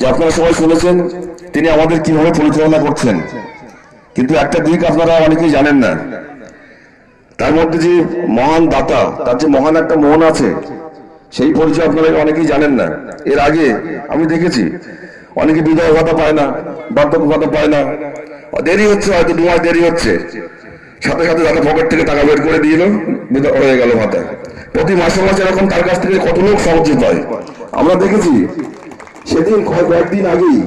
যে আপনারা সবাই শুনেছেন, তিনি আমাদের কীভাবে পরিচালনা করছেন। কিন্তু একটা দিক আপনারা অনেকেই জানেন না। তার মধ্যে যে মহান দাতা, তার যে মহান একটা মন আছে, সেই পরিচয় আপনারা অনেকেই জানেন না। এর আগে আমি দেখেছি, অনেকে বিধবা ভাতা পায় না, বার্ধক্য ভাতা পায় না। দেরি হচ্ছে হয়তো, দু মাস দেরি হচ্ছে। সাথে সাথে তাদের পকেট থেকে টাকা বের করে দিয়ে হয়ে গেল ভাতা। প্রতি মাসে মাসে এরকম তার কাছ থেকে কত লোক সাহায্য পায় আমরা দেখেছি সেদিন কয়েকদিন আগেই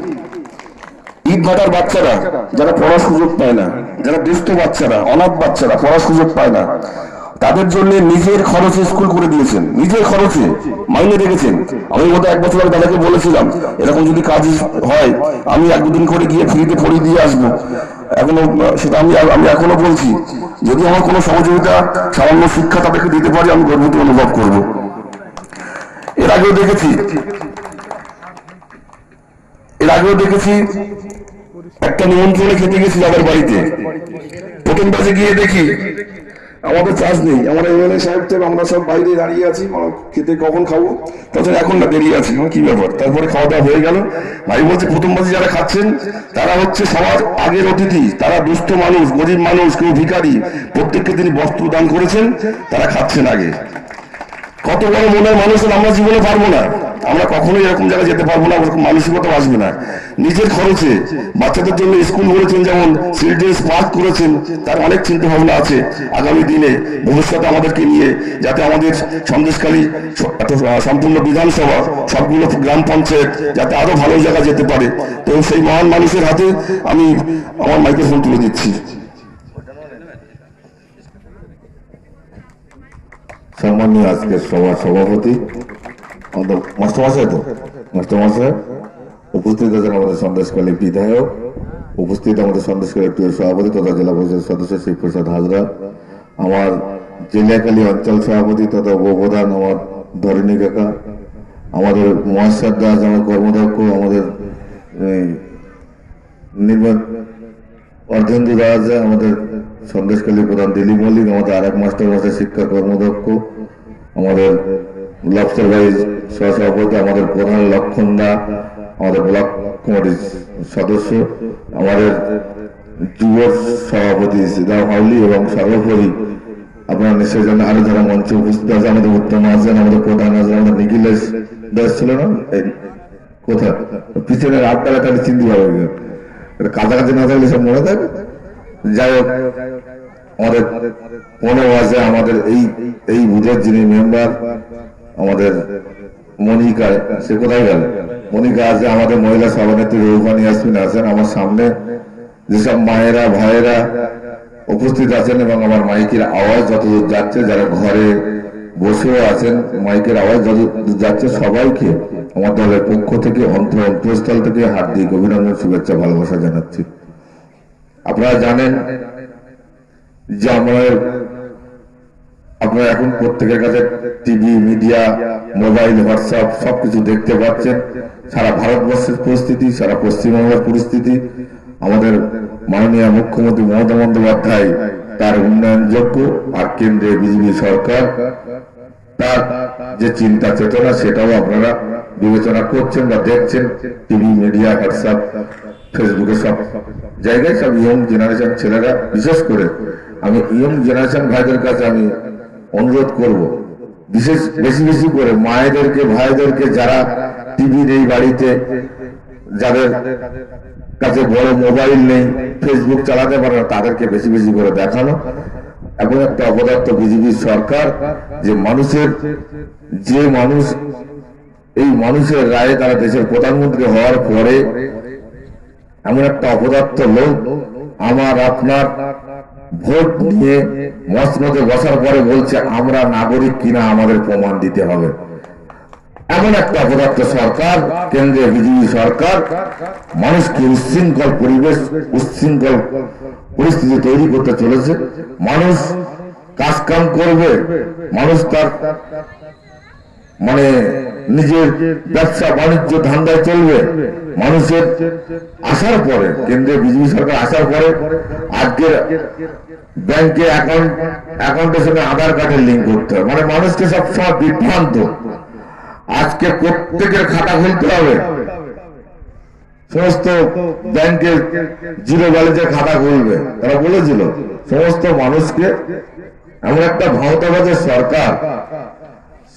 ঈদ ভাটার বাচ্চারা, যারা পড়ার সুযোগ পায় না, যারা দুস্থ বাচ্চারা, অনাথ বাচ্চারা পড়ার সুযোগ পায় না, তাদের জন্য নিজের খরচে স্কুল করে দিয়েছেন। নিজের খরচে মাইনে রেখেছেন। আমি গত এক বছর আগে দাদাকে বলেছিলাম, এরকম যদি কাজ হয়, আমি এক দুদিন করে গিয়ে ফ্রিতে পড়িয়ে দিয়ে আসব। এখনও, সেটা আমি আমি এখনও বলছি, যদি আমার কোনো সহযোগিতা সামান্য শিক্ষা তাদেরকে দিতে পারি, আমি গর্বিত অনুভব করব। এর আগেও দেখেছি এর আগেও দেখেছি, একটা নিমন্ত্রণে খেতে গেছি যাদের বাড়িতে। প্রথম বাজে গিয়ে দেখি, আমাদের চার্জ নেই। আমরা এমএলএ সাহেব থেকে আমরা সব বাইরে দাঁড়িয়ে আছি খেতে কখন খাব? তাছাড়া এখন না, দেরি আছে। কি ব্যাপার? তারপরে খাওয়া দাওয়া হয়ে গেল। ভাই বলছে, প্রথম বাজে যারা খাচ্ছেন, তারা হচ্ছে সবার আগের অতিথি। তারা দুস্থ মানুষ, গরিব মানুষ, কেউ ভিখারি। প্রত্যেককে তিনি বস্ত্র দান করেছেন, তারা খাচ্ছেন আগে। কত বড় মনের মানুষ হলে আমরা জীবনে পারব না। আমরা কখনোই এরকম জায়গায় যেতে পারব না, ওরকম মানসিকতা আসবে না। নিজের খরচে বাচ্চাদের জন্য স্কুল করেছেন যেমন চিলড্রেন্স পার্ক করেছেন, তার অনেক চিন্তা ভাবনা আছে আগামী দিনে। ভবিষ্যতে আমাদেরকে নিয়ে যাতে আমাদের সন্দেশকালী সম্পূর্ণ বিধানসভা, সবগুলো গ্রাম পঞ্চায়েত যাতে আরও ভালো জায়গা যেতে পারে। তো সেই মহান মানুষের হাতে আমি আমার মাইক্রোফোন তুলে দিচ্ছি। সম্মানীয় আজকের সভার সভাপতি। আমাদের মাস্টারমশাই তো? মাস্টারমশাই উপস্থিত আছেন আমাদের সন্দেশকালী বিধায়ক উপস্থিত আমাদের সন্দেশকালী টুয়ের সভাপতি তথা জেলা পরিষদ সদস্য শিবপ্রসাদ হাজরা আমার জেলাকালী অঞ্চল সভাপতি তথা উপপ্রধান আমার ধরণী কাকা আমাদের মহেশ্বর দাস আমার কর্মদক্ষ আমাদের এই, নির্মাণ অর্ধেন্দু দাস আমাদের সন্দেশকালী প্রধান দিলীপ মল্লিক আমাদের আর এক মাস্টার মাস্টার শিক্ষা কর্মদক্ষ আমাদের লবস্টার ভাই সহসভাপতি, আমাদের প্রধান লক্ষণ দা, আমাদের ব্লক কমিটির সদস্য, আমাদের যুব সভাপতি সিদা হাউলি এবং সর্বোপরি আপনারা নিশ্চয়ই জানেন, আরও যারা মঞ্চে উপস্থিত আছে আমাদের উত্তম আছেন, আমাদের প্রধান আছেন, আমাদের নিখিলেশ দাস ছিল না? কোথায়? পিছনের আটটা তাহলে চিনতে পারবে। এটা কাছাকাছি না থাকলে সব মনে থাকবে? যাই হোক আমাদের মনে আমাদের এই এই যিনি মেম্বার, আমাদের মনিকা, সে কোথায় গেল? মনিকা আছে আমাদের মহিলা সভানেত্রী আছেন আমার সামনে। যেসব মায়েরা, ভাইয়েরা উপস্থিত আছেন এবং আমার মাইকের আওয়াজ যতদূর যাচ্ছে, যারা ঘরে বসেও আছেন, মাইকের আওয়াজ যতদূর যাচ্ছে, সবাইকে আমার দলের পক্ষ থেকে, অন্তর অন্তঃস্থল থেকে হাত হার্দিক অভিনন্দন, শুভেচ্ছা, ভালোবাসা জানাচ্ছি। আপনারা জানেন যে আমাদের আপনারা এখন প্রত্যেকের কাছে টিভি, মিডিয়া, মোবাইল, হোয়াটসঅ্যাপ সবকিছু দেখতে পাচ্ছেন। সারা ভারতবর্ষের পরিস্থিতি, সারা পশ্চিমবঙ্গের পরিস্থিতি, আমাদের মাননীয় মুখ্যমন্ত্রী মমতা বন্দ্যোপাধ্যায় তার উন্নয়নযোগ্য আর কেন্দ্রে বিজেপি সরকার, তার যে চিন্তা চেতনা সেটাও আপনারা বিবেচনা করছেন বা দেখছেন। টিভি, মিডিয়া, হোয়াটসঅ্যাপ, ফেসবুকে সব জায়গায় সব ইয়ং জেনারেশন ছেলেরা বিশেষ করে আমি ইয়ং জেনারেশন ভাইদের কাছে আমি অনুরোধ করব, বিশেষ বেশি বেশি করে মায়েদেরকে, ভাইদেরকে যারা টিভি নেই বাড়িতে, যাদের কাছে বড় মোবাইল নেই, ফেসবুক চালাতে পারে না, তাদেরকে বেশি বেশি করে দেখানো। এবং একটা অপদার্থ বিজেপি সরকার, যে মানুষের, যে মানুষ, এই মানুষের রায়ে তারা দেশের প্রধানমন্ত্রী হওয়ার পরে, এমন একটা অপদার্থ লোক, আমার, আপনার ভোট নিয়ে মসনদে বসার পরে বলছে, আমরা নাগরিক কিনা আমাদের প্রমাণ দিতে হবে। এমন একটা অপদার্থ সরকার, কেন্দ্রীয় বিজেপি সরকার, মানুষকে উশৃঙ্খল পরিবেশ উশৃঙ্খল পরিস্থিতি তৈরি করতে চলেছে। মানুষ কাজ কাম করবে, মানুষ তার মানে নিজের ব্যবসা বাণিজ্য ধান্দায় চলবে, মানুষের আসার পরে, কেন্দ্রীয় বিজেপি সরকার আসার পরে, আজকের ব্যাংকে অ্যাকাউন্ট অ্যাকাউন্টের সঙ্গে আধার কার্ডের লিঙ্ক করতে হবে। মানে মানুষকে সবসময় বিভ্রান্ত। আজকে প্রত্যেকের খাতা খুলতে হবে। সমস্ত ব্যাংকের জিরো ব্যালেন্সের খাতা খুলবে। তারা বলেছিল, সমস্ত মানুষকে এমন একটা ভাওতাবাজের সরকার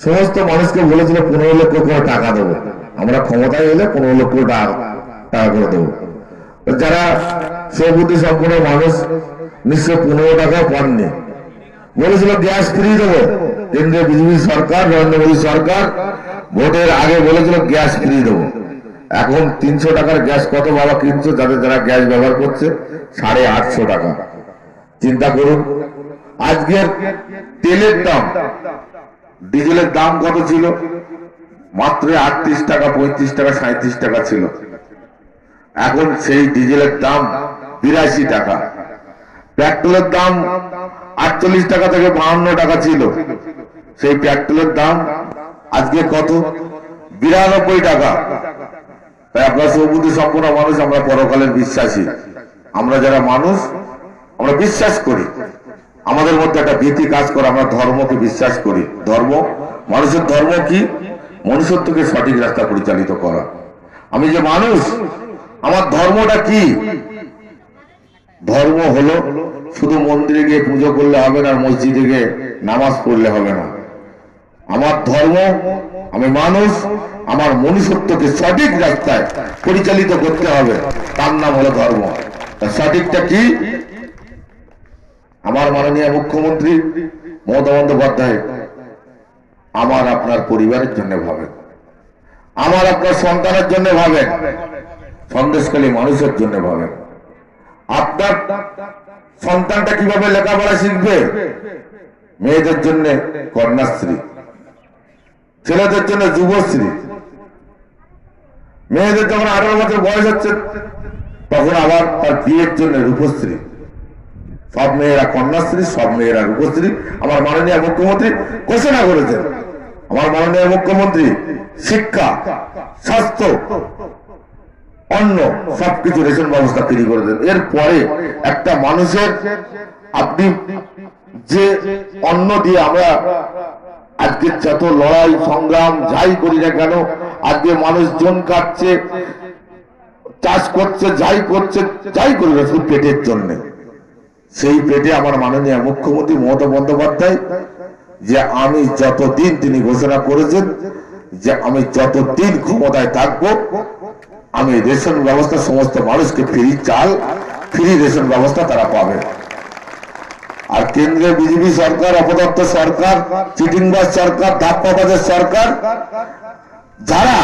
সমস্ত মানুষকে বলেছিল পনেরো লক্ষ করে টাকা দেবো। আমরা ক্ষমতায় এলে পনেরো লক্ষ টাকা টাকা করে দেবো। যারা সৌবুদ্ধি সম্পূর্ণ মানুষ, নিশ্চয় পনেরো টাকা পাননি। বলেছিল গ্যাস ফ্রি দেবো। কেন্দ্রীয় বিজেপি সরকার, নরেন্দ্র মোদী সরকার ভোটের আগে বলেছিল গ্যাস ফ্রি দেবো। এখন তিনশো টাকার গ্যাস কত বাবা কিনছো? যাদের যারা গ্যাস ব্যবহার করছে, সাড়ে আটশো টাকা। চিন্তা করুন। আজকের তেলের দাম ডিজেলের দাম কত ছিল? মাত্র আটত্রিশ টাকা, পঁয়ত্রিশ টাকা সাঁত্রিশ টাকা ছিল। এখন সেই ডিজেলের দাম বিরাশি টাকা। পেট্রোলের দাম আটচল্লিশ টাকা থেকে বাহান্ন টাকা ছিল। সেই পেট্রোলের দাম আজকে কত? বিরানব্বই টাকা। তাই আমরা সৌবুদ্ধি সম্পূর্ণ মানুষ, আমরা পরকালের বিশ্বাসী। আমরা যারা মানুষ, আমরা বিশ্বাস করি। আমাদের মধ্যে একটা ভীতি কাজ করে, আমরা ধর্মকে বিশ্বাস করি। ধর্ম? মানুষের ধর্ম কি? মনুষ্যত্বকে সঠিক রাস্তা পরিচালিত করা। আমি যে মানুষ, আমার ধর্মটা কি? ধর্ম হলো শুধু মন্দিরে গিয়ে পুজো করলে হবে না, মসজিদে গিয়ে নামাজ পড়লে হবে না। আমার ধর্ম, আমি মানুষ, আমার মনুষ্যত্বকে সঠিক রাস্তায় পরিচালিত করতে হবে। তার নাম হলো ধর্ম। সঠিকটা কি? আমার মাননীয় মুখ্যমন্ত্রী মমতা বন্দ্যোপাধ্যায়, আমার আপনার পরিবারের জন্য ভাবেন। আমার আপনার সন্তানের জন্য ভাবেন। সন্দেশকালী মানুষের জন্য ভাবেন। আপনার সন্তানটা কীভাবে লেখাপড়া শিখবে? মেয়েদের জন্য কন্যাশ্রী। ছেলেদের জন্য যুবশ্রী। মেয়েদের যখন আঠারো বছর বয়স হচ্ছে, তখন আবার তার বিয়ের জন্য রূপশ্রী। সব মেয়েরা কন্যাশ্রী, সব মেয়েরা রূপশ্রী। আমার মাননীয় মুখ্যমন্ত্রী ঘোষণা করেছেন। আমার মাননীয় মুখ্যমন্ত্রী শিক্ষা, স্বাস্থ্য অন্য সবকিছু রেশন ব্যবস্থা তৈরি করে দেন এরপরে একটা মানুষের আপনি যে অন্ন দিয়ে আমরা আজকে যত লড়াই, সংগ্রাম যাই করি না কেন, আজকে মানুষ জন কাটছে, চাষ করছে, যাই করছে, যাই করি না শুধু পেটের জন্য। সেই পেটে আমার মাননীয় মুখ্যমন্ত্রী মমতা বন্দ্যোপাধ্যায় যে আমি যতদিন তিনি ঘোষণা করেছেন যে আমি যতদিন ক্ষমতায় থাকব, আমি রেশন ব্যবস্থা সমস্ত মানুষকে ফ্রি চাল, ফ্রি রেশন ব্যবস্থা তারা পাবে। আর কেন্দ্রের বিজেপি সরকার অপদত্ত সরকার, চিটিংবাজ সরকার, ধাপ্পাবাজের সরকার, যারা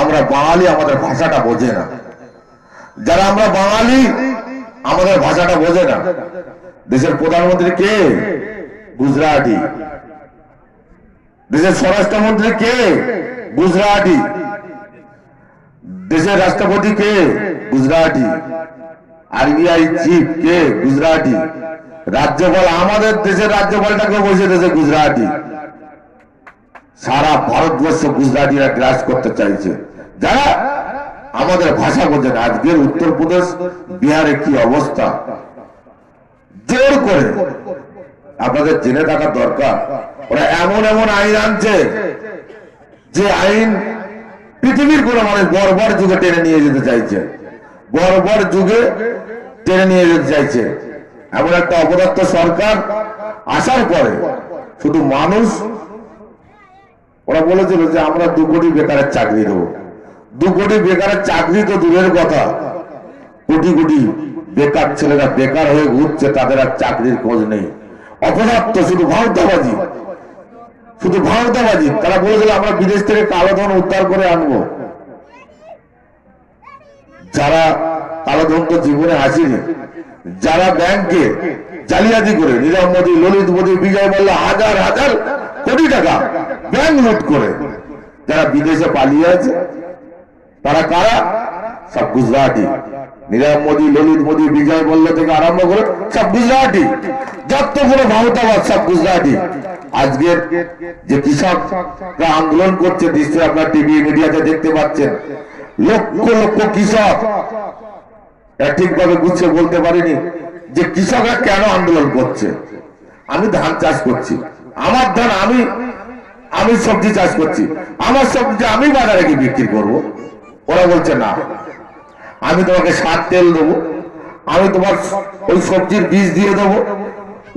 আমরা বাঙালি আমাদের ভাষাটা বোঝে না। যারা আমরা বাঙালি আমাদের ভাষাটা বোঝে না। দেশের প্রধানমন্ত্রী কে? গুজরাটি। দেশের স্বরাষ্ট্রমন্ত্রী কে? গুজরাটি। দেশের রাষ্ট্রপতি কে? গুজরাটি। আরবিআই চিফ কে? গুজরাটি। রাজ্যপাল আমাদের দেশের রাজ্যপালটাকে বসে দেশে গুজরাটি। সারা ভারতবর্ষ গুজরাটিরা গ্রাস করতে চাইছে। যারা আমাদের ভাষা বোঝে না আজকের উত্তরপ্রদেশ, বিহারে কি অবস্থা? জোর করে। আপনাদের জেনে থাকা দরকার। ওরা এমন এমন আইন আনছে, যে আইন পৃথিবীর কোন মানুষ বর্বর যুগে টেনে নিয়ে যেতে চাইছে। বর্বর যুগে টেনে নিয়ে যেতে চাইছে। এমন একটা অপদার্থ সরকার আসার পরে শুধু মানুষ, ওরা বলেছিল যে আমরা দু কোটি বেকারের চাকরি দেবো। দু কোটি বেকারের চাকরি তো দূরের কথা। কোটি কোটি বেকার ছেলেরা বেকার হয়ে ঘুরছে, তাদের আর চাকরির খোঁজ নেই। অপদার্থ, শুধু ভারতাবাজি শুধু ভারতাবাজি তারা বলেছিল, আমরা বিদেশ থেকে কালো ধন উদ্ধার করে আনব। যারা কালো ধন তো জীবনে আসেনি, যারা ব্যাংকে জালিয়াতি করে, নীরব মোদী, ললিত মোদী, বিজয় মাল্য হাজার হাজার কোটি টাকা ব্যাংক লুট করে, যারা বিদেশে পালিয়ে আছে তারা কারা? সব গুজরাটি। নীরব মোদী, ললিত মোদী, বিজয় মল্ল থেকে আরম্ভ করে সব গুজরাটি। যত কোনো ভারতাবাদ, সব গুজরাটি। আজকের যে কৃষকরা আন্দোলন করছে নিশ্চয়ই আপনার টিভি, মিডিয়াতে দেখতে পাচ্ছেন। লক্ষ লক্ষ কৃষক। ঠিকভাবে গুছিয়ে বলতে পারিনি যে কৃষকরা কেন আন্দোলন করছে। আমি ধান চাষ করছি। আমার ধান আমি আমি সবজি চাষ করছি। আমার সবজি আমি বাজারে গিয়ে বিক্রি করব। ওরা বলছে, না, আমি তোমাকে সার তেল দেবো, আমি তোমার ওই সবজির বীজ দিয়ে দেবো,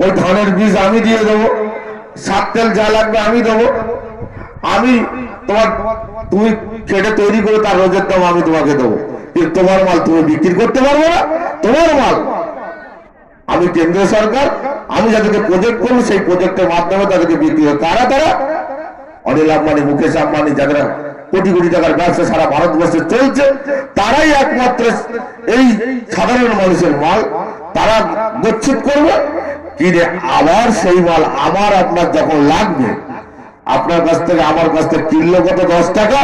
ওই ধানের বীজ আমি দিয়ে দেবো, সার তেল যা লাগবে আমি দেবো, আমি তোমার তুমি কেটে তৈরি করে তার রোজের দাম আমি তোমাকে দেবো। তোমার মাল তুমি বিক্রি করতে পারব না, তোমার মাল। আমি কেন্দ্রীয় সরকার, আমি যাদেরকে প্রজেক্ট করব, সেই প্রজেক্টের মাধ্যমে তাদেরকে বিক্রি হবে। তারা তারা অনিল আম্বানি, মুকেশ আম্বানি যাদের কোটি কোটি টাকার ব্যবসা সারা ভারতবর্ষে চলছে। তারাই একমাত্র এই সাধারণ মানুষের মাল। তারা গচ্ছিত করবে। কিনে আবার সেই মাল আমার আপনার যখন লাগবে, আপনার কাছ থেকে, আমার কাছ থেকে কিনলো কত? দশ টাকা?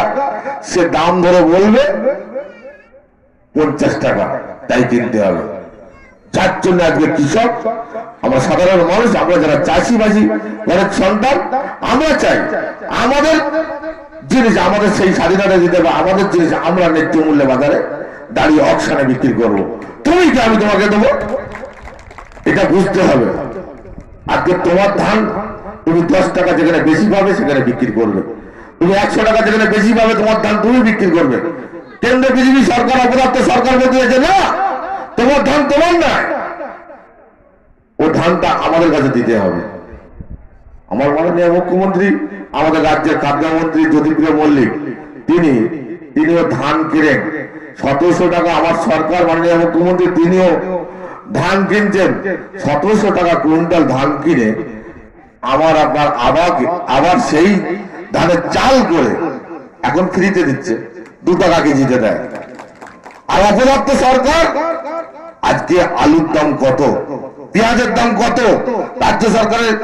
সে দাম ধরে বলবে, পঞ্চাশ টাকা। তাই কিনতে হবে। যার জন্য আজকে কৃষক, আমরা সাধারণ মানুষ, আমরা যারা চাষিবাসী, ঘরের সন্তান, আমরা চাই, আমাদের জিনিস আমাদের সেই স্বাধীনতা দিতে হবে, আমাদের জিনিস আমরা ন্যায্য মূল্যে বাজারে দাঁড়িয়ে অকশানে বিক্রি করব। তুমি কি আমি তোমাকে দেবো? এটা বুঝতে হবে। আজকে তোমার ধান তুমি দশ টাকা যেখানে বেশি পাবে, সেখানে বিক্রি করবে। তুমি একশো টাকা যেখানে বেশি পাবে, তোমার ধান তুমি বিক্রি করবে। কেন্দ্র বিজেপি সরকার, অপদার্থ সরকার বদলেছে না, তোমার ধান তোমার না ও ধানটা আমাদের কাছে দিতে হবে। আমার মাননীয় মুখ্যমন্ত্রী, আমাদের রাজ্যের খাদ্যমন্ত্রী জ্যোতিপ্রিয় মল্লিক, তিনি, তিনিও ধান কিনেন। সতেরোশো টাকা আমার সরকার, মাননীয় মুখ্যমন্ত্রী, তিনিও ধান কিনছেন। সতেরোশো টাকা কুইন্টাল ধান কিনে আমার আপনার আবার আবার সেই ধানের চাল করে এখন ফ্রিতে দিচ্ছে, দু টাকা কেজিতে দেয়। আর অপদার্থ সরকার আজকে আলুর দাম কত? পেঁয়াজের দাম কত? রাজ্য সরকারের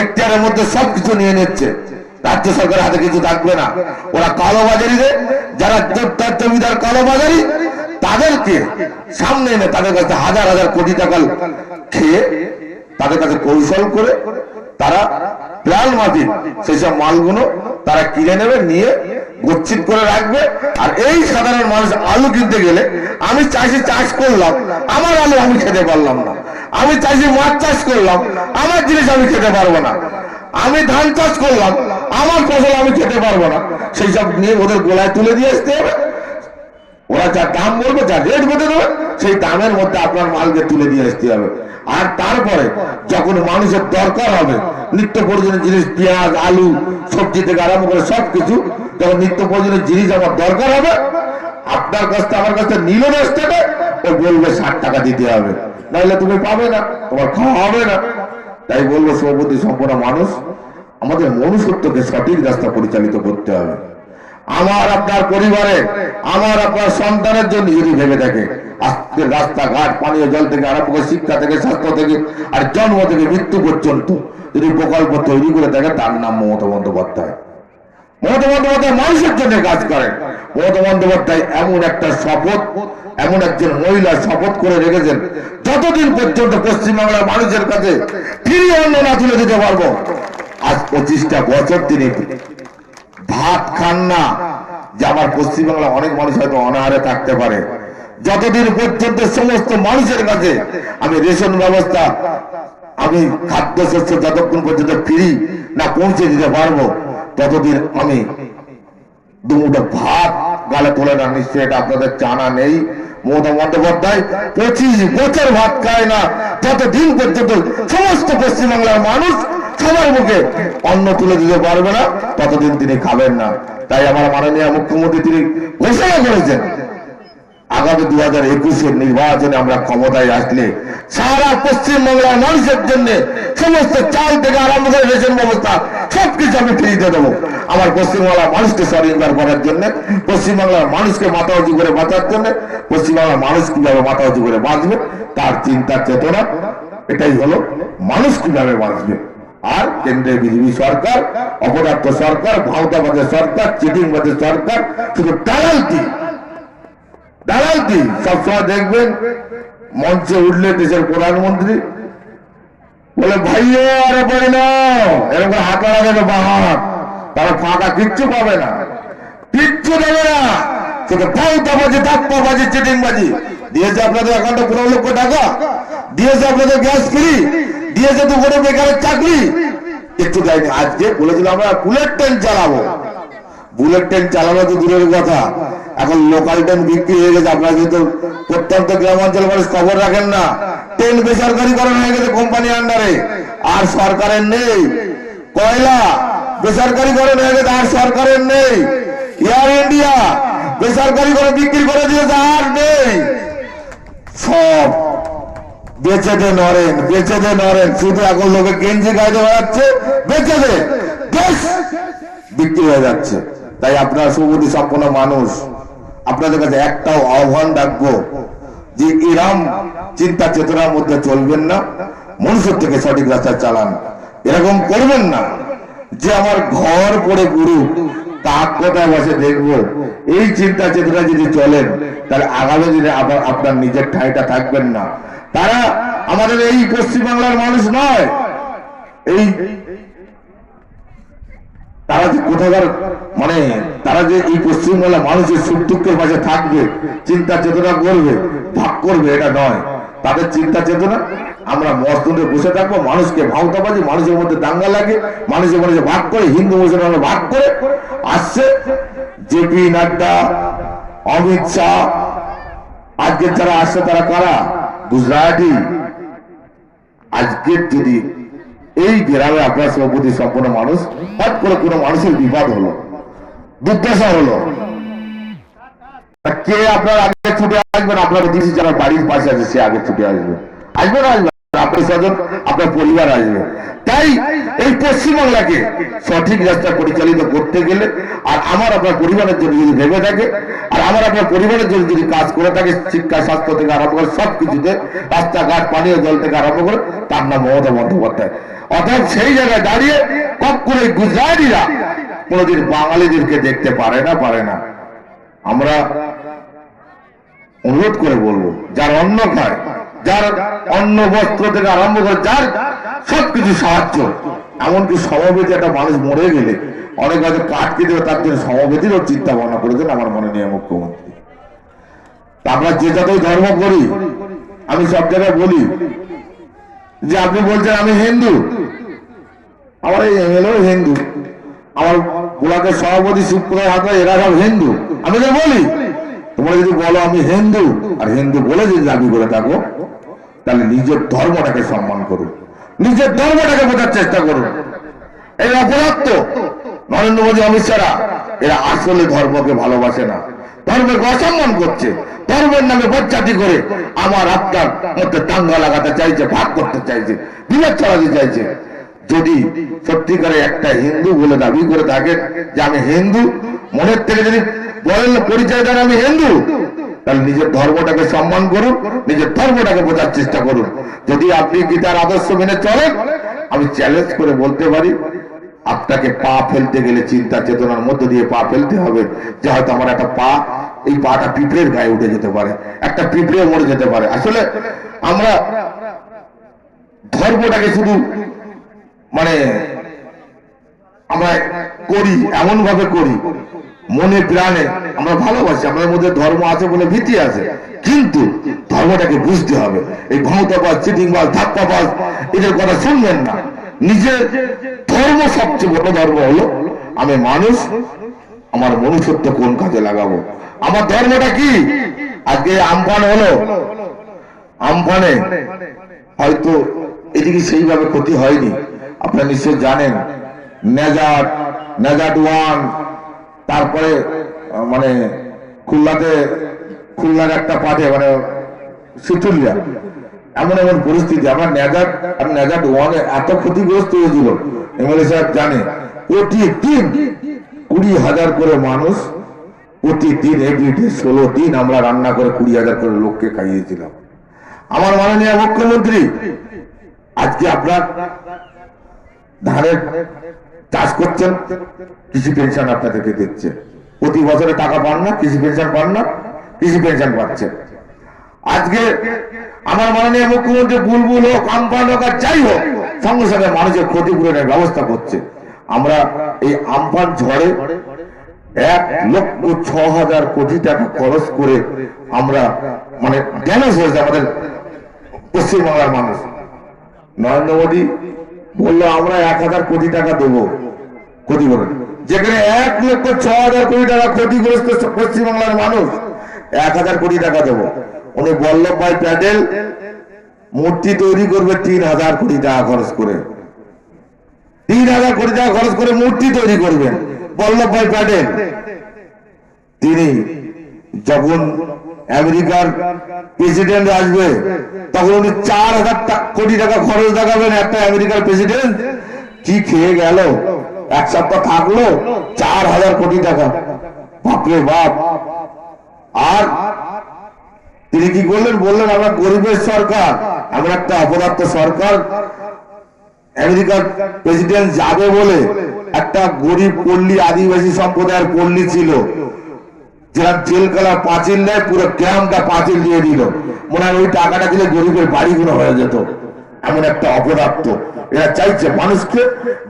এখতিয়ারের মধ্যে সবকিছু নিয়ে নিচ্ছে। রাজ্য সরকারের হাতে কিছু থাকবে না। ওরা কালোবাজারিরে যারা জোরদার জমিদার কালোবাজারি, তাদেরকে সামনে এনে তাদের কাছে হাজার হাজার কোটি টাকা খেয়ে তাদের কাছে কৌশল করে তারা প্লাল মাটি সেসব মালগুলো তারা কিনে নেবে, নিয়ে গচ্ছিত করে রাখবে। আর এই সাধারণ মানুষ আলু কিনতে গেলে আমি চাষি চাষ করলাম, আমার আলু আমি খেতে পারলাম না। আমি চাষি মাছ চাষ করলাম, আমার জিনিস আমি খেতে পারব না। আমি ধান চাষ করলাম, আমার ফসল আমি খেতে পারব না। সেই সব নিয়ে ওদের গোলায় তুলে দিয়ে আসতে হবে। ওরা যা দাম বলবে, যা রেট বেঁধে দেবে, সেই দামের মধ্যে আপনার মালকে তুলে দিয়ে আসতে হবে। আর তারপরে যখন মানুষের দরকার হবে, নিত্য প্রয়োজনীয় জিনিস, পেঁয়াজ, আলু, সবজি থেকে আরম্ভ করে সবকিছু, যখন নিত্য প্রয়োজনীয় জিনিস আমার দরকার হবে, আপনার কাছ থেকে, আমার কাছ নিল দশ ও বলবে ষাট টাকা দিতে হবে। নাহলে তুমি পাবে না, তোমার খাওয়া হবে না। তাই বলব সভাপতি সম্পন্ন মানুষ, আমাদের মনুষ্যত্বকে সঠিক রাস্তা পরিচালিত করতে হবে। আমার আপনার পরিবারে, আমার আপনার সন্তানের জন্য যদি ভেবে থাকে আজকে রাস্তাঘাট, পানীয় জল থেকে আরম্ভ করে শিক্ষা থেকে, স্বাস্থ্য থেকে, আর জন্ম থেকে মৃত্যু পর্যন্ত যদি প্রকল্প তৈরি করে থাকে তার নাম মমতা বন্দ্যোপাধ্যায়। মমতা বন্দ্যোপাধ্যায় মানুষের জন্য কাজ করেন মমতা বন্দ্যোপাধ্যায় এমন একটা শপথ, এমন একজন মহিলা শপথ করে রেখেছেন, যতদিন পর্যন্ত পশ্চিমবাংলার মানুষের কাছে ফিরিয়ে অন্য না, তুলে দিতে পারব। আজ পঁচিশটা বছর তিনি ভাত খান না, যে আমার পশ্চিমবাংলা অনেক মানুষ হয়তো অনাহারে থাকতে পারে। যতদিন পর্যন্ত সমস্ত মানুষের কাছে আমি রেশন ব্যবস্থা, আমি খাদ্যশস্য যতক্ষণ পর্যন্ত ফ্রি না পৌঁছে দিতে পারব, ততদিন আমি দুমুটো ভাত গালে তোলে না, নিশ্চয়ই এটা আপনাদের জানা নেই। মমতা বন্দ্যোপাধ্যায় পঁচিশ বছর ভাত খায় না, যতদিন পর্যন্ত সমস্ত পশ্চিমবাংলার মানুষ সবার মুখে অন্ন তুলে দিতে পারবে না, ততদিন তিনি খাবেন না। তাই আমার মাননীয় মুখ্যমন্ত্রী তিনি ঘোষণা করেছেন, আগামী দু হাজার একুশের নির্বাচনে আমরা ক্ষমতায় আসলে সারা পশ্চিমবাংলার মানুষের জন্য সমস্ত চাল থেকে আরম্ভ করে রেশন ব্যবস্থা, সবকিছু আমি ফিরিয়ে দেবো। আমার পশ্চিমবাংলার মানুষকে স্বনির্ভর করার জন্য, পশ্চিমবাংলার মানুষকে মাথা উঁচু করে বাঁচার জন্য, পশ্চিমবাংলার মানুষ কীভাবে মাথা উঁচু করে বাঁচবে, তার চিন্তা চেতনা এটাই হলো মানুষ কীভাবে বাঁচবে। আর কেন্দ্রের বিজেপি সরকার অপদার্থ সরকার, ভাওতাবাদের সরকার, চিটিংবাদের সরকার, শুধু দালাল কি দালাল কি সবসময় দেখবেন, মঞ্চে উঠলে দেশের প্রধানমন্ত্রী বলে, ভাইও, আরে না এরকম হাত লাগাবে বাহাত তারা ফাঁকা কিচ্ছু পাবে না। কিচ্ছু দেবে না। শুধু ফাউতাবাজি ধাপ্পাবাজি, চিটিংবাজি। দিয়েছে আপনাদের অ্যাকাউন্টে পনেরো লক্ষ টাকা। দিয়েছে আপনাদের গ্যাস ফ্রি দিয়েছে দু কোটি বেকারের চাকরি, একটু দেয়নি আজকে বলেছিল আমরা বুলেট ট্রেন চালাবো। বুলেট ট্রেন চালানো তো দূরের কথা। এখন লোকাল ট্রেন বিক্রি হয়ে গেছে। আপনারা যেহেতু প্রত্যন্ত গ্রামাঞ্চল মানুষ খবর রাখেন না ট্রেন বেসরকারিকরণ হয়ে গেছে কোম্পানি আন্ডারে আর সরকারের নেই। কয়লা বেসরকারিকরণ হয়ে গেছে, আর সরকারের নেই। এয়ার ইন্ডিয়া বেসরকারি করে বিক্রি করে দিয়েছে, আর নেই। সব বেচে দে নরেন বেচে দে নরেন, শুধু এখন লোকে গেঞ্জি গাইতে বেড়াচ্ছে বেচে দে বিক্রি হয়ে যাচ্ছে। তাই আপনার সুবুদ্ধি সম্পন্ন মানুষ, আপনাদের কাছে একটাও আহ্বান রাখব যে এরাম চিন্তা চেতনার মধ্যে চলবেন না, মনুষ্যের থেকে সঠিক রাস্তায় চালান। এরকম করবেন না যে আমার ঘর পড়ে গুরু কাক কোথায় বসে দেখব। এই চিন্তা চেতনা যদি চলেন, তাহলে আগামী দিনে আবার আপনার নিজের ঠাঁইটা থাকবেন না। তারা আমাদের এই পশ্চিমবাংলার মানুষ নয়। এই তারা যে কোথাকার মানে তারা যে এই পশ্চিমবাংলার মানুষের সুখ দুঃখের মাঝে থাকবে, চিন্তা চেতনা করবে, ভাগ করবে, এটা নয়। তাদের চিন্তা চেতনা, আমরা মসজিদে বসে থাকব, মানুষকে ভাওতাবাজি মানুষের মধ্যে দাঙ্গা লাগে, মানুষের মধ্যে ভাগ করে, হিন্দু মুসলমান ভাগ করে আসছে। জেপি নাড্ডা, অমিত শাহ, আজকে যারা আসছে তারা কারা? গুজরাটি। আজকের যদি এই গ্রামে আপনার সভাপতি সম্পূর্ণ মানুষ হট করে কোনো মানুষের বিপদ হলো, দুর্দশা হলো কে আপনার আগে ছুটে আসবেন আপনার দিদি যারা বাড়ির পাশে আছে, সে আগে ছুটে আসবে। আসবে না? আপনার স্বজন আপনার পরিবার আসবে। তাই এই পশ্চিমবাংলাকে সঠিক রাস্তা পরিচালিত করতে গেলে আর আমার আপনার পরিবারের জন্য যদি ভেবে থাকে, আর আমার আপনার পরিবারের জন্য যদি কাজ করে থাকে, শিক্ষা, স্বাস্থ্য থেকে আরম্ভ করে সব কিছুতে রাস্তাঘাট, পানীয় জল থেকে আরম্ভ করে তার নাম মমতা বন্দ্যোপাধ্যায়। অর্থাৎ সেই জায়গায় দাঁড়িয়ে কখনো গুজরাটিরা কোনোদিন বাঙালিদেরকে দেখতে পারে না পারে না। আমরা অনুরোধ করে বলব, যার অন্ন খায় যার অন্ন বস্ত্র থেকে আরম্ভ করে যার সবকিছু সাহায্য। এমনকি সমবেতে একটা মানুষ মরে গেলে অনেক হয়তো কাটকে দেবে তার জন্য সমবেতিরও চিন্তা ভাবনা করেছেন আমার মনে নেই মুখ্যমন্ত্রী। আমরা যে যতই ধর্ম করি, আমি সব জায়গায় বলি যে আপনি বলছেন আমি হিন্দু। আমার এই এমএলও হিন্দু। আমার ব্লকের সভাপতি শিবপুরের হাতে এরা সব হিন্দু। আমি তো বলি। তোমরা যদি বলো আমি হিন্দু, আর হিন্দু বলে যদি দাবি করে থাকো, তাহলে নিজের ধর্মটাকে সম্মান করুন নিজের ধর্মটাকে বোঝার চেষ্টা করুন এই অপরাধ তো। নরেন্দ্র মোদী, অমিত শাহরা এরা আসলে ধর্মকে ভালোবাসে না। ধর্মকে অসম্মান করছে। ধর্মের নামে বচ্চাটি করে আমার আপনার মধ্যে দাঙ্গা লাগাতে চাইছে, ভাগ করতে চাইছে, বিভেদ ছড়াতে চাইছে। যদি সত্যিকারে একটা হিন্দু বলে দাবি করে থাকেন যে আমি হিন্দু, মনের থেকে যদি বলেন পরিচয় দেন আমি হিন্দু। তাহলে নিজের ধর্মটাকে সম্মান করুন, নিজের ধর্মটাকে বোঝার চেষ্টা করুন। যদি আপনি গীতার আদর্শ মেনে চলেন, আমি চ্যালেঞ্জ করে বলতে পারি, আপনাকে পা ফেলতে গেলে চিন্তা চেতনার মধ্যে দিয়ে পা ফেলতে হবে। যে হয়তো আমার একটা পা, এই পাটা পিঁপড়ের গায়ে উঠে যেতে পারে, একটা পিঁপড়ে মরে যেতে পারে। আসলে আমরা ধর্মটাকে শুধু মানে আমরা করি এমন ভাবে করি। মনে প্রাণে আমরা ভালোবাসি, আমাদের মধ্যে ধর্ম আছে বলে ভীতি আছে। কিন্তু ধর্মটাকে বুঝতে হবে। এই ক্ষমতাবাজ চিটিংবাজ ধাপ্পাবাজ এদের কথা শুনবেন না। নিজের ধর্ম সবচেয়ে বড় ধর্ম হলো, আমি মানুষ, আমার মনুষ্যত্ব কোন কাজে লাগাবো? আমার ধর্মটা কি? আজকে আমফান হলো। আমফানে হয়তো এদিকে সেইভাবে ক্ষতি হয়নি। আপনারা নিশ্চয় জানেন নেজাট নেজাট ওয়ান তারপরে মানে খুলনাতে, খুলনার একটা পাঠে মানে সিটুলিয়া এমন এমন পরিস্থিতি। আমার নেজাট আর নেজাট ওয়ানে এত ক্ষতিগ্রস্ত হয়েছিল, এমএলএ সাহেব জানে। প্রতিদিন কুড়ি হাজার করে মানুষ, প্রতিদিন এভরিডে ষোলো দিন আমরা রান্না করে কুড়ি হাজার করে লোককে খাইয়েছিলাম। আমার মাননীয় মুখ্যমন্ত্রী, আজকে আপনার ধানের চাষ করছেন, কৃষি পেনশন আপনাদেরকে দিচ্ছে। প্রতি বছরে টাকা পান না, কৃষি পেনশন পান না, কৃষি পেনশন পাচ্ছেন আজকে আমার মাননীয় মুখ্যমন্ত্রী বুলবুল হোক, আমফান হোক আর যাই হোক, সঙ্গে সঙ্গে মানুষের ক্ষতিপূরণের ব্যবস্থা করছে। আমরা এই আমফান ঝড়ে এক লক্ষ ছ হাজার কোটি টাকা খরচ করে আমরা মানে ড্যামেজ হয়েছে আমাদের পশ্চিমবাংলার মানুষ। নরেন্দ্র মোদী বলল, আমরা এক হাজার কোটি টাকা দেবো। ক্ষতিপূরণ যেখানে এক লক্ষ ছ হাজার কোটি টাকা ক্ষতিগ্রস্ত পশ্চিমবাংলার মানুষ, এক হাজার কোটি টাকা দেবো। উনি বল্লভ ভাই প্যাটেল মূর্তি তৈরি করবে তিন হাজার কোটি টাকা খরচ করে। তিন হাজার কোটি টাকা খরচ করে মূর্তি তৈরি করবেন বল্লভ ভাই প্যাটেল তিনি যখন আমেরিকার প্রেসিডেন্ট আসবে, তখন উনি চার হাজার কোটি টাকা খরচ দেখাবেন একটা আমেরিকার প্রেসিডেন্ট কি খেয়ে গেল? এক সপ্তাহ থাকল, চার হাজার কোটি টাকা। বাপরে বাপ। আর তিনি কি করলেন? বললেন, আমরা গরিবের সরকার, আমরা একটা অপদার্থ সরকার। আমেরিকার প্রেসিডেন্ট যাবে বলে একটা গরিব পল্লী, আদিবাসী সম্প্রদায়ের পল্লী ছিল। যারা জেলকালা পাঁচিল নেয়, পুরো গ্রামটা পাঁচিল দিয়ে দিল। মনে হয় ওই টাকাটা দিলে গরিবের বাড়িগুলো হয়ে যেত। এমন একটা অপদার্থ। এরা চাইছে মানুষকে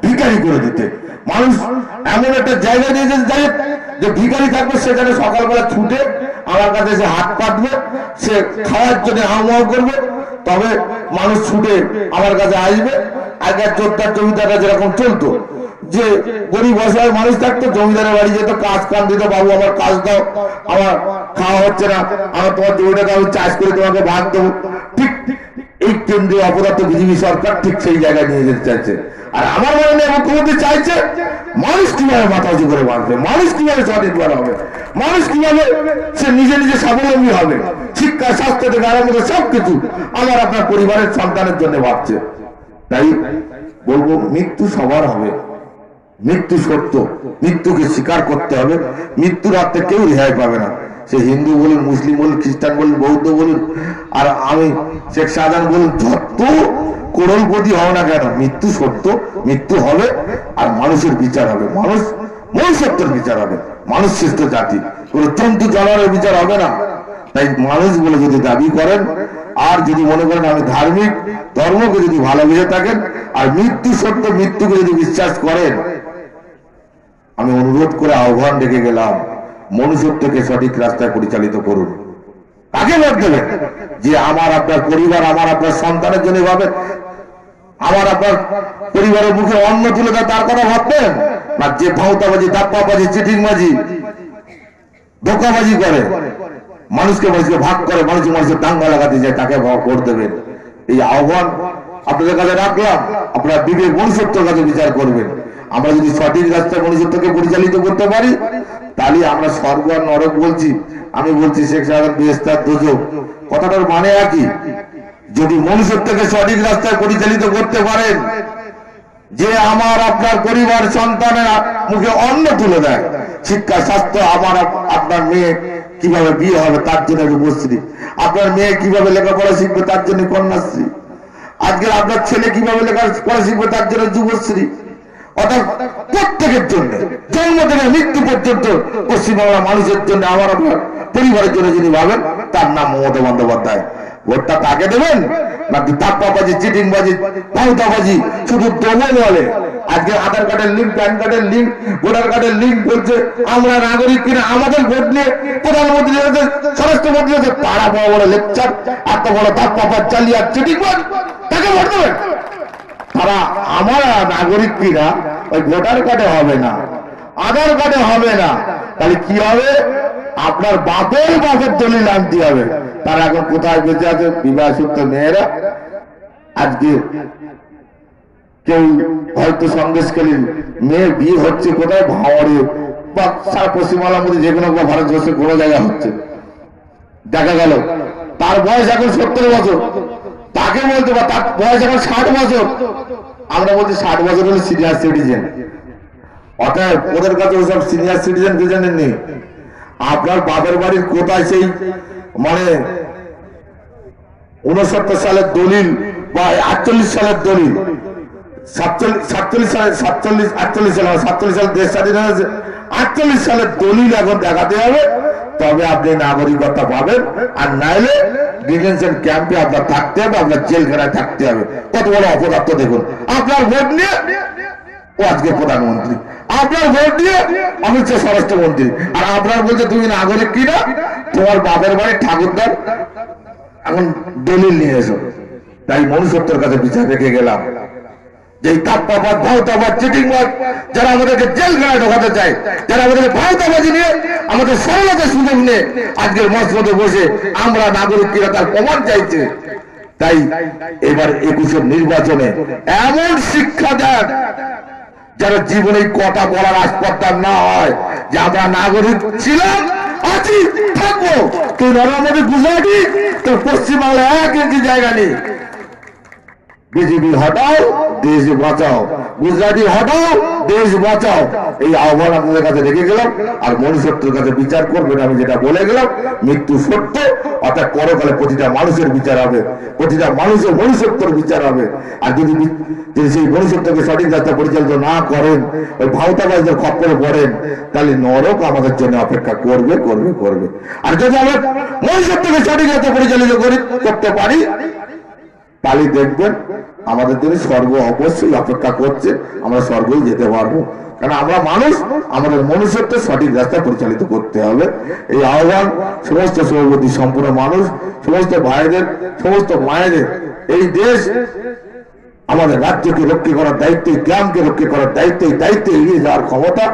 ভিখারি করে দিতে। মানুষ এমন একটা জায়গা দিয়েছে যাই যে ভিখারি থাকবে সেখানে সকালবেলা ছুটে আমার কাছে সে হাত পাতবে, সে খাওয়ার জন্য হাওয়া করবে, তবে মানুষ ছুটে আমার কাছে আসবে। আগের জোরদার জমিদাররা যেরকম চলতো যে গরিব অসহায় মানুষ থাকতো, জমিদারের বাড়ি যেত, কাজ কাম দিত, বাবু আমার কাজ দাও, আমার খাওয়া হচ্ছে না, আমার তোমার জমিটাকে আমি চাষ করে তোমাকে ভাগ দেবো। ঠিক এই কেন্দ্রীয় অপরাধ বিজেপি সরকার ঠিক সেই জায়গায় নিয়ে যেতে চাইছে। আর আমার মনে হয় মুখ্যমন্ত্রী চাইছে, মানুষ কীভাবে মাথা উঁচু করে বাঁচবে মানুষ কীভাবে স্বনির্ভর হবে? মানুষ কীভাবে সে নিজে নিজে স্বাবলম্বী হবে? শিক্ষা, স্বাস্থ্য থেকে আরম্ভ করে সবকিছু আমার আপনার পরিবারের সন্তানের জন্য ভাবছে। তাই বলব, মৃত্যু সবার হবে। মৃত্যু সত্য, মৃত্যুকে স্বীকার করতে হবে। মৃত্যুর হাতে কেউ রেহাই পাবে না। সে হিন্দু বলুন, মুসলিম বলুন, খ্রিস্টান বলুন, বৌদ্ধ বলুন, আর আমি, শেখ শাহজাহান বলুন, যত করোড়পতি হও না কেন, মৃত্যু সত্য, মৃত্যু হবে, আর মানুষের বিচার হবে। মানুষ মনুষ্যত্বের বিচার হবে। মানুষ শ্রেষ্ঠ জাতি। কোন জন্তু জানোয়ারের বিচার হবে না। তাই মানুষ বলে যদি দাবি করেন, আর যদি মনে করেন আমি ধার্মিক, ধর্মকে যদি ভালো ভালোবেসে থাকেন, আর মৃত্যু সত্য, মৃত্যুকে যদি বিশ্বাস করেন আমি অনুরোধ করে আহ্বান রেখে গেলাম মনুষ্যত্বকে সঠিক রাস্তায় পরিচালিত করুন। কাকে ভোট দেবেন? যে আমার, আপনার পরিবার, আমার আপনার সন্তানের জন্য ভাবে, আমার আপনার পরিবারের মুখে অন্ন তুলে দেয়, তার কথা ভাববেন? না যে ভাউতাবাজি দাপ্পাবাজি, চিটিংবাজি, ধোকাবাজি করে, মানুষকে মানুষকে ভাগ করে মানুষকে মানুষের দাঙ্গা লাগাতে যায়, তাকে ভোট দেবেন। এই আহ্বান আপনাদের কাছে রাখলাম, আপনারা বিবেক মনুষ্যত্বের কাছে বিচার করবেন। আমরা যদি সঠিক রাস্তায় মনুষ্যত্বকে পরিচালিত করতে পারি, তাহলে আমরা স্বর্গ আর নরক বলছি। আমি বলছি, শেখ সাহেব বেস্তার দুজক কথাটার মানে একই। যদি মনুষ্যত্বকে সঠিক রাস্তায় পরিচালিত করতে পারেন, যে আমার আপনার পরিবার সন্তানের মুখে অন্ন তুলে দেয়, শিক্ষা, স্বাস্থ্য, আমার আপনার মেয়ে কীভাবে বিয়ে হবে তার জন্য রূপশ্রী আপনার মেয়ে কীভাবে লেখাপড়া শিখবে তার জন্য কন্যাশ্রী। আজকে আপনার ছেলে কীভাবে লেখাপড়া শিখবে তার জন্য যুবশ্রী। প্রত্যেকের জন্য জন্ম থেকে মৃত্যু পর্যন্ত পশ্চিমবাংলার মানুষের জন্য, আমার পরিবারের জন্য যিনি ভাবেন, তার নাম মমতা বন্দ্যোপাধ্যায়। ভোটটা তাকে দেবেন? নাকি তাপ্পাবাজি চিটিংবাজি, পাউতাবাজি? শুধু দেবো বলে আজকে আধার কার্ডের লিঙ্ক প্যান কার্ডের লিঙ্ক ভোটার কার্ডের লিঙ্ক বলছে, আমরা নাগরিক কিনা আমাদের ভোট নিয়ে প্রধানমন্ত্রী হয়েছে, স্বরাষ্ট্রমন্ত্রী হয়েছে তারা বড় বড় লেকচার এত বড় তাপ্পাপা চালিয়ে চিটিংবাজ তাকে ভোট দেবেন? তারা আমার নাগরিক কিনা ওই ভোটার কার্ডে হবে না, আধার কার্ডে হবে না। তাহলে কি হবে? আপনার বাপের বাপের দলিল আনতে হবে। তারা এখন কোথায় বেঁচে আছে? বিবাহ সূত্র মেয়েরা। আজকে কেউ হয়তো সন্দেশকালীন মেয়ে বিয়ে হচ্ছে কোথায়? ভাওয়ারে বা সারা পশ্চিমবাংলার মধ্যে যে কোনো ভারতবর্ষে কোনো জায়গায় হচ্ছে। দেখা গেল। তার বয়স এখন সত্তর বছর। তাকে বলতে বা তার বয়স এখন ষাট বছর। আমরা বলছি ষাট বছর হলে সিনিয়র সিটিজেন অতএব ওদের কাছে ওসব সিনিয়র সিটিজেন কে জানেননি আপনার বাপের বাড়ির কোথায় সেই মানে উনসত্তর সালের দলিল বা আটচল্লিশ সালের দলিল। সাতচল্লিশ সালে সাতচল্লিশ, আটচল্লিশ সালে সাতচল্লিশ সালে দেশ স্বাধীন হয়েছে। আটচল্লিশ সালের দলিল এখন দেখাতে হবে। তবে আপনি নাগরিকত্ব পাবেন, আর নাইলে ডিটেনশন ক্যাম্পে আপনার থাকতে হবে, আপনার জেলখানায় থাকতে হবে। কত বড় অপরাধ দেখুন। আপনার ভোট নিয়ে ও আজকে প্রধানমন্ত্রী। আপনার ভোট দিয়ে অমিত শাহ স্বরাষ্ট্রমন্ত্রী। আর আপনার বলছে, তুমি নাগরিক কিনা তোমার বাপের বাড়ি ঠাকুরদার। এখন দলিল নিয়ে এসো। তাই মনুষ্যত্বের কাছে বিচার রেখে গেলাম। যে যারা আমাদেরকে জেলখানায় ঢোকাতে চায়, যারা আমাদেরকে নিয়ে, আমাদের সরলতার সুযোগ নিয়ে আজকের বসে আমরা তার প্রমাণ চাইছে। তাই এবার একুশের নির্বাচনে এমন শিক্ষা দেন যারা জীবনে কথা বলার আসপত্তা না হয়, যে আমরা নাগরিক ছিলাম, আছি, থাকব। তুই নরেন্দ্র গুজরাটি, তোর পশ্চিমবাংলায় এক ইঞ্চি জায়গা নেই। বিজেপি হটাও, দেশ বাঁচাও। গুজরাটি হটাও, দেশ বাঁচাও। এই আহ্বান আপনাদের কাছে রেখে গেলাম। আর মনুষ্যত্বের কাছে বিচার করবেন আমি যেটা বলে গেলাম। মৃত্যু সত্য, অর্থাৎ পরকালে প্রতিটা মানুষের বিচার হবে। প্রতিটা মানুষের মনুষ্যত্বের বিচার হবে। আর যদি যদি সেই মনুষ্যত্বকে সঠিক রাস্তা পরিচালিত না করেন, ওই ভাওতাবাজদের খপ্পরে পড়েন, তাহলে নরক আমাদের জন্য অপেক্ষা করবে করবে করবে। আর যদি আমরা মনুষ্যত্বকে সঠিক রাস্তা পরিচালিত করি, করতে পারি তাহলে দেখবেন, আমাদের জন্য স্বর্গ অবশ্যই অপেক্ষা করছে, আমরা স্বর্গই যেতে পারব। কারণ আমরা মানুষ, আমাদের মনুষ্যত্ব সঠিক রাস্তা পরিচালিত করতে হবে। এই আহ্বান সমস্ত সভাপতি সম্পূর্ণ মানুষ, সমস্ত ভাইদের, সমস্ত মায়েদের, এই দেশ আমাদের রাজ্যকে রক্ষা করার দায়িত্ব গ্রামকে রক্ষা করার দায়িত্বে দায়িত্ব এগিয়ে যাওয়ার ক্ষমতা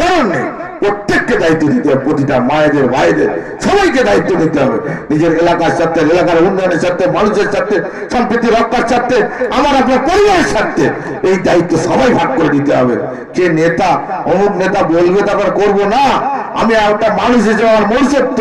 কারণ নেই। প্রত্যেককে দায়িত্ব দিতে হবে, প্রতিটা মায়েদের, ভাইদের, সবাইকে দায়িত্ব দিতে হবে। নিজের এলাকার স্বার্থে, এলাকার উন্নয়নের স্বার্থে, মানুষের স্বার্থে, সম্প্রীতি রক্ষার স্বার্থে, আমার আপনার পরিবারের স্বার্থে এই দায়িত্ব সবাই ভাগ করে দিতে হবে। কে নেতা, অমুক নেতা বলবে তারপর করব না। আমি একটা মানুষ হিসেবে আমার মনুষ্যত্ব।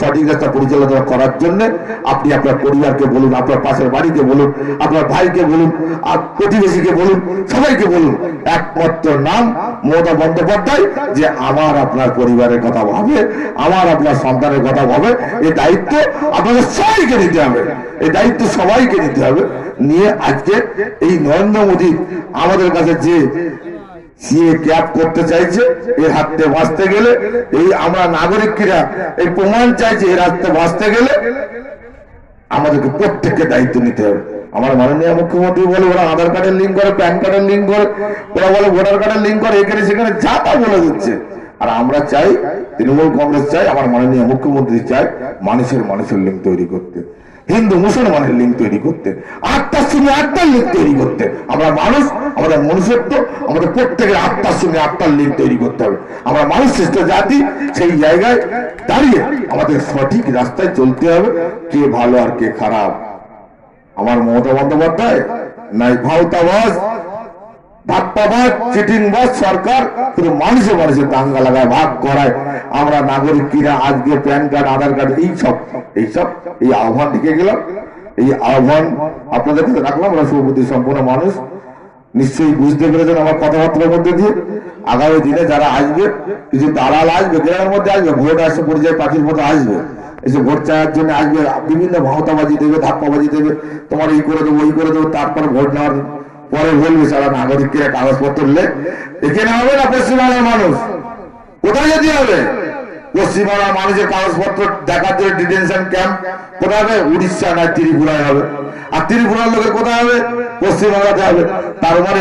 সঠিক রাস্তা পরিচালনা করার জন্য আপনি আপনার পরিবারকে বলুন, আপনার পাশের বাড়িকে বলুন, আপনার ভাইকে বলুন, আর প্রতিবেশীকে বলুন, সবাইকে বলুন। একমাত্র নাম মমতা বন্দ্যোপাধ্যায়, যে আমার আপনার পরিবারের কথা ভাবে, আমার আপনার সন্তানের কথা ভাবে। এই দায়িত্ব আপনাদের সবাইকে নিতে হবে। এই দায়িত্ব সবাইকে নিতে হবে। নিয়ে আজকে এই নরেন্দ্র মোদী আমাদের কাছে যে সিএ ক্যাপ করতে চাইছে এর হাতে বাঁচতে গেলে, এই আমরা নাগরিকরা, এই প্রমাণ চাইছে এর হাতে বাঁচতে গেলে আমাদেরকে প্রত্যেককে দায়িত্ব নিতে হবে। আমার মাননীয় মুখ্যমন্ত্রী বলে ওরা আধার কার্ডের লিঙ্ক করে প্যান কার্ডের লিঙ্ক করে, ওরা বলে ভোটার কার্ডের লিঙ্ক করে, এখানে সেখানে যা তা বলে দিচ্ছে। আর আমরা চাই, তৃণমূল কংগ্রেস চাই, আমার মাননীয় মুখ্যমন্ত্রী চাই মানুষের মানুষের লিঙ্ক তৈরি করতে। হিন্দু, মুসলমানের লিঙ্ক তৈরি করতে আত্মার সঙ্গে আত্মার লিঙ্ক তৈরি করতে আমরা মানুষ, আমাদের মনুষ্যত্ব, আমাদের প্রত্যেকের আত্মার সঙ্গে আত্মার লিঙ্ক তৈরি করতে হবে। আমরা মানুষ, শ্রেষ্ঠ জাতি, সেই জায়গায় দাঁড়িয়ে আমাদের সঠিক রাস্তায় চলতে হবে, কে ভালো আর কে খারাপ। আমার মমতা বন্দ্যোপাধ্যায়, নাই ভাওতাবাজ ধাপ্পাবাজ চিটিংবাজ সরকার শুধু মানুষে মানুষের দাঙ্গা লাগায়, ভাগ করায়। আমরা নাগরিক কিনা আজকে প্যান কার্ড, আধার কার্ড এইসব এইসব এই আহ্বান দিকে গেলাম। এই আহ্বান আপনাদের কাছে রাখলাম, আমরা সভাপতি সম্পূর্ণ মানুষ। নিশ্চয়ই বুঝতে পেরেছেন আমার কথাবার্তার মধ্যে দিয়ে। আগামী দিনে যারা আসবে, কিছু দালাল আসবে, গ্রামের মধ্যে আসবে, ভোট আসবে পরিচয় পাখির মতো আসবে, এসে ভোট চাওয়ার জন্য আসবে, বিভিন্ন ভাওতাবাজি দেবে, ধাপ্পাবাজি দেবে, তোমার এই করে দেবো, ওই করে দেবো, তারপর ভোট নেওয়ার পরে বলবে সারা নাগরিকরা কাগজপত্র লে এখানে হবে না পশ্চিমবাংলার মানুষ? কোথায় যেতে হবে? পশ্চিমবাংলার মানুষের কাগজপত্র দেখার জন্য ডিটেনশন ক্যাম্প কোথায় হবে? উড়িষ্যা না ত্রিপুরায় হবে। আর ত্রিপুরার লোকের কোথায় হবে? পশ্চিমবাংলাতে হবে। তার মানে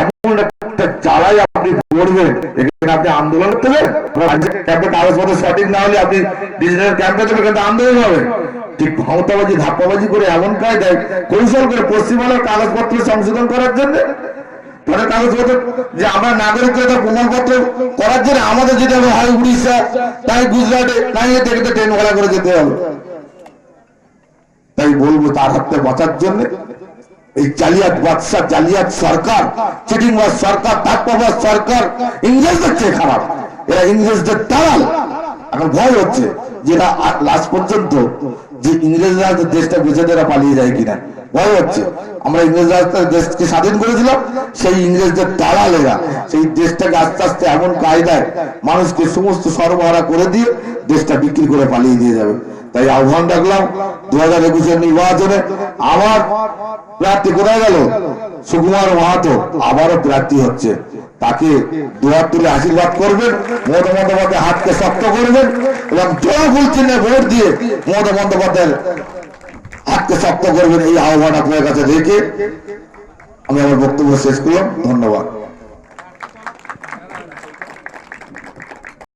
এমন একটা জ্বালাই আপনি পড়বেন, এখানে আপনি আন্দোলন করতে ক্যাম্পে কাগজপত্র সঠিক না হলে আপনি ডিজিটাল ক্যাম্পে দেবেন কিন্তু আন্দোলন হবে। ঠিক ক্ষমতাবাজি, ধাপ্পাবাজি করে এমন কায়দায় কৌশল করে পশ্চিমবাংলার কাগজপত্র সংশোধন করার জন্য? যে তাই বলব তার বাঁচার জন্য, এই সরকার সরকার সরকার ইংরেজদের চেয়ে খারাপ। এরা ইংরেজদের দালাল। এখন ভয় হচ্ছে যেটা লাস্ট পর্যন্ত যে ইংরেজরা দেশটা বেঁচে দেরা পালিয়ে যায় কিনা। ভয় হচ্ছে। আমরা ইংরেজরা দেশকে স্বাধীন করেছিলাম, সেই ইংরেজদের দালালেরা, সেই দেশটাকে আস্তে আস্তে এমন কায়দায় মানুষকে সমস্ত সরবরাহ করে দিয়ে দেশটা বিক্রি করে পালিয়ে দিয়ে যাবে। তাই আহ্বান রাখলাম দু হাজার একুশের নির্বাচনে আমার প্রার্থী কোথায় গেল? সুকুমার মাহাতো, আবারও প্রার্থী হচ্ছে। তাকে দুয়ার তুলে আশীর্বাদ করবেন, মমতা বন্দ্যোপাধ্যায় হাতকে শক্ত করবেন এবং জয়ফুল চিহ্নে ভোট দিয়ে মমতা বন্দ্যোপাধ্যায়ের হাতকে শক্ত করবেন এই আহ্বান আপনার কাছে রেখে আমি আমার বক্তব্য শেষ করলাম। ধন্যবাদ।